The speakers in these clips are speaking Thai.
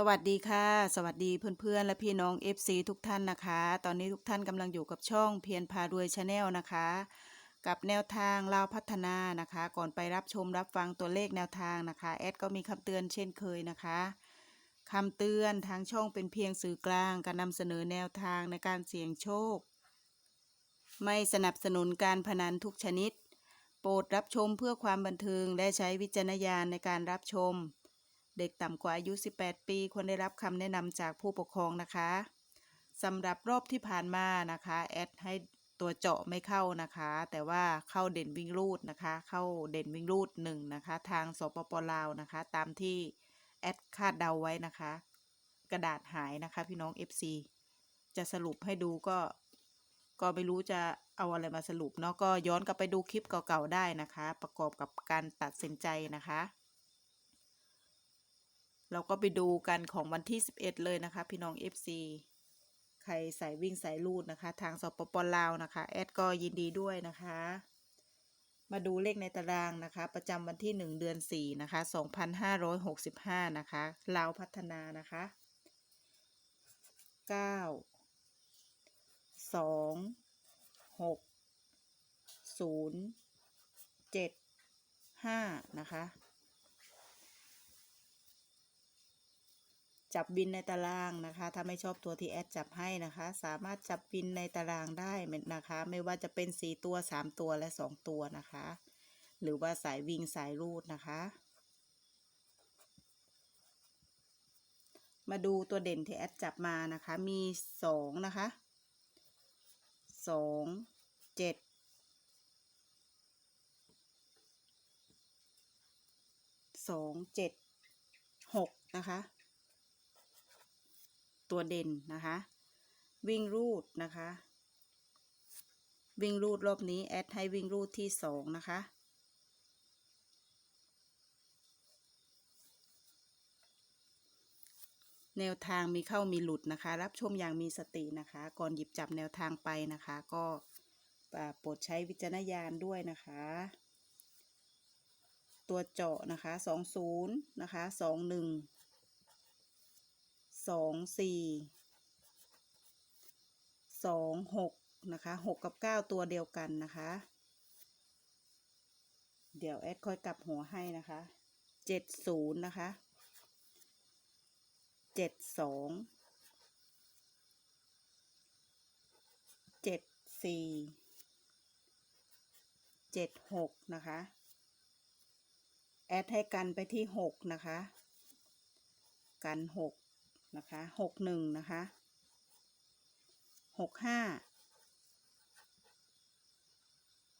สวัสดีค่ะ สวัสดีเพื่อนๆ และพี่น้อง FC ทุกท่านนะคะ ตอนนี้ทุกท่านกำลังอยู่กับช่องเพียรพารวยชาแนลนะคะ กับแนวทางลาวพัฒนานะคะ ก่อนไปรับชมรับฟังตัวเลขแนวทางนะคะแอดก็มีคำเตือนเช่นเคยนะคะคำเตือนทางช่องเป็นเพียงสื่อกลางการนำเสนอแนวทางในการเสี่ยงโชค ไม่สนับสนุนการพนันทุกชนิด โปรดรับชมเพื่อความบันเทิงและใช้วิจารณญาณในการรับชม เด็กต่ำกว่าอายุ 18 ปีควรได้รับคำแนะนำจากผู้ปกครองนะคะสำหรับรอบที่ผ่านมานะคะแอดให้ตัวเจาะไม่เข้านะคะ แต่ว่าเข้าเด่นวิ่งรูดนะคะ เข้าเด่นวิ่งรูดหนึ่งนะคะ ทางสปปลาวนะคะ ตามที่แอดคาดเดาไว้นะคะ กระดาษหายนะคะพี่น้อง FC จะสรุปให้ดูก็ ก็ไม่รู้จะเอาอะไรมาสรุปเนาะก็ย้อนกลับไปดูคลิปเก่าๆได้นะคะ ประกอบกับการตัดสินใจนะคะ เราก็ไปดูกันของวันที่ 11 เลยนะคะ พี่น้อง FC ใครใส่วิ่งสายรูดนะคะ ทางสปปลาวนะคะ แอดก็ยินดีด้วยนะคะ มาดูเลขในตารางนะคะ ประจำวันที่ 1 เดือน 4 นะคะ 2565 นะคะ ลาวพัฒนานะคะ 9 2 6 0 7 5 นะคะ จับบินในตารางนะคะ ถ้าไม่ชอบตัวที่แอดจับให้นะคะ สามารถจับบินในตารางได้นะคะ ไม่ว่าจะเป็น 4 ตัว 3 ตัวและ 2 ตัวนะคะ หรือว่าสายวิ่งสายรูดนะคะ มาดูตัวเด่นที่แอดจับมานะคะ มี 2 นะคะ 2 7 2 7 6 นะคะ ตัวเด่นนะคะ วิ่งรูดนะคะ วิ่งรูดรอบนี้แอดให้วิ่งรูดที่สองนะคะแนวทางมีเข้ามีหลุดนะคะ รับชมอย่างมีสตินะคะ ก่อนหยิบจับแนวทางไปนะคะ ก็โปรดใช้วิจารณญาณด้วยนะคะ ตัวเจาะนะคะสองศูนย์นะคะสองหนึ่ง สองสี่สองหกนะคะหกกับเก้าตัวเดียวกันนะคะ เดี๋ยวแอดค่อยกลับหัวให้นะคะเจ็ดศูนย์นะคะเจ็ดสองเจ็ดสี่เจ็ดหกนะคะ แอดให้กันไปที่หกนะคะ กันหก นะคะหกหนึ่งนะคะหกห้า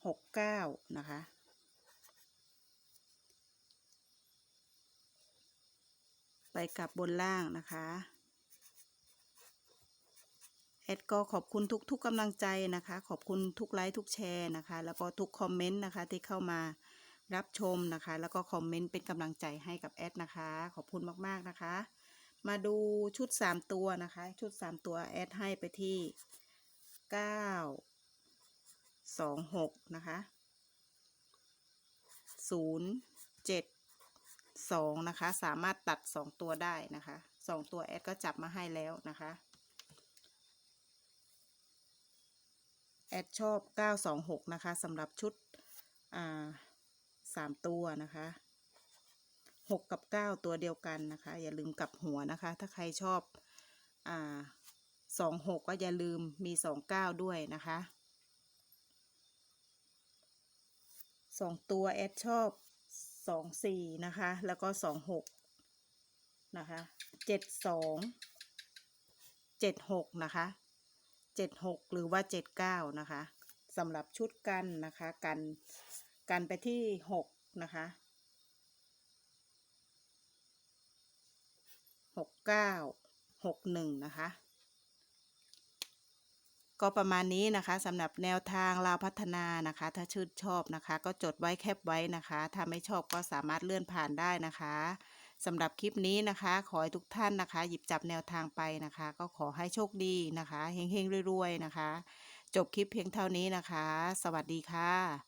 หกเก้านะคะไปกับบนล่างนะคะแอดก็ขอบคุณทุกทุกกำลังใจนะคะ ขอบคุณทุกไลค์ทุกแชร์นะคะ แล้วก็ทุกคอมเมนต์นะคะที่เข้ามารับชมนะคะ แล้วก็คอมเมนต์เป็นกำลังใจให้กับแอดนะคะ ขอบคุณมาก ๆ นะคะ มาดูชุด3ตัวนะคะ ชุด3ตัวแอดให้ไปที่9 2 6นะคะ0 7 2นะคะ สามารถตัด2ตัวได้นะคะ2ตัวแอดก็จับมาให้แล้วนะคะแอดชอบ 926 นะคะสำหรับชุดอ่า3ตัวนะคะ หกกับเก้าตัวเดียวกันนะคะ อย่าลืมกลับหัวนะคะ ถ้าใครชอบอ่าสองหกก็อย่าลืมมีสองเก้าด้วยนะคะสองตัวแอดชอบสองสี่นะคะ แล้วก็สองหกนะคะเจ็ดสองเจ็ดหกนะคะเจ็ดหกหรือว่าเจ็ดเก้านะคะสำหรับชุดกันนะคะ กันกันไปที่หกนะคะ หกเก้าหกหนึ่งนะคะ ก็ประมาณนี้นะคะสำหรับแนวทางลาวพัฒนานะคะ ถ้าชื่นชอบนะคะ ก็จดไว้แคปไว้นะคะ ถ้าไม่ชอบก็สามารถเลื่อนผ่านได้นะคะสำหรับคลิปนี้นะคะ ขอให้ทุกท่านนะคะ หยิบจับแนวทางไปนะคะ ก็ขอให้โชคดีนะคะเฮงๆรวยๆนะคะ จบคลิปเพียงเท่านี้นะคะ สวัสดีค่ะ